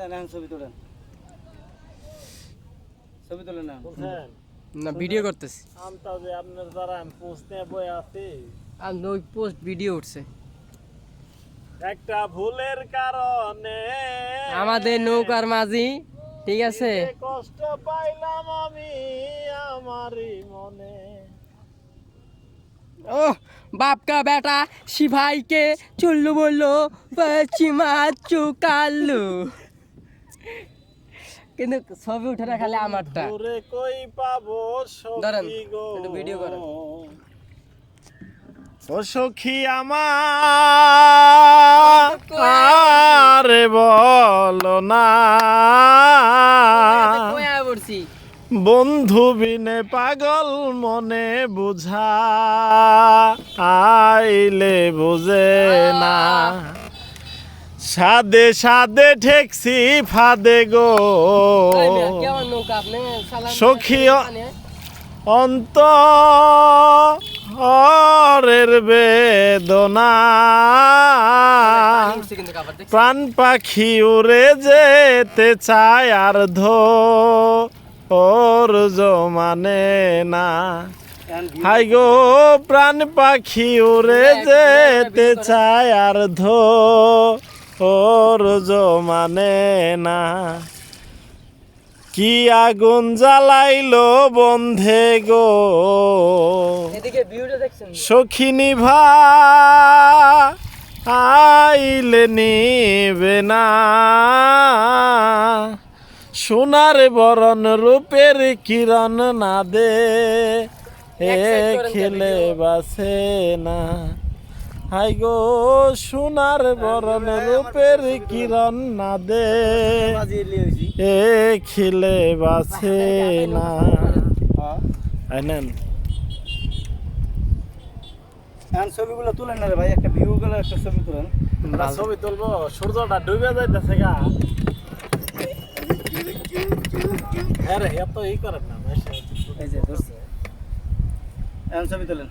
না না ছবি তোলেন। ছবি তোলেন না না ভিডিও করতেছি। আমটা যে আপনার দ্বারা আমি পোস্ট নিয়ে বই আছি। আর ওই পোস্ট ভিডিও উঠছে। একটা ভুলের কারণে আমাদের নৌকার মাঝি ঠিক আছে? কষ্ট পাইলাম আমি আমারই মনে। ও বাপকা বেটা সিভাইকে চলল বলল পশ্চিমা চুকাল্লু কিন্তু ছবি উঠে না খালি আমারটা। দূরে কই পাবো গো? ভিডিও করেন। ও সখী আমার বলো না। বন্ধু বিনে পাগল মনে বুঝা আইলে বুঝে না। সাদে সাদে ঠেকছি ফাদে গো। সখী অন্ত অরের বেদনা? প্রাণ পাখি উড়ে যেতে চায় আর ধো ওর জমানে না। হাই গো প্রাণ পাখি উড়ে যেতে চায় আর ধো ওর জমানে না। কি আগুন জ্বালাইলো বন্ধে গো? সখিনী ভা আইলে নিবে না। সোনার বরণ রূপের কিরণ না দে। খেলে বাসে না। হাই গো সোনার বরণ রূপের কিরণ না দে এ খেলে বাসে না। আইনেন এখন ছবিগুলো তুলেন না রে ভাই একটা ভিউ গুলো একটা ছবি তুলেন। ছবি তুলবো সূর্যটা ডুবে যাইতেছে গা। হ্যাঁ রে এত ই করেন না এই যে এখন ছবি তোলেন।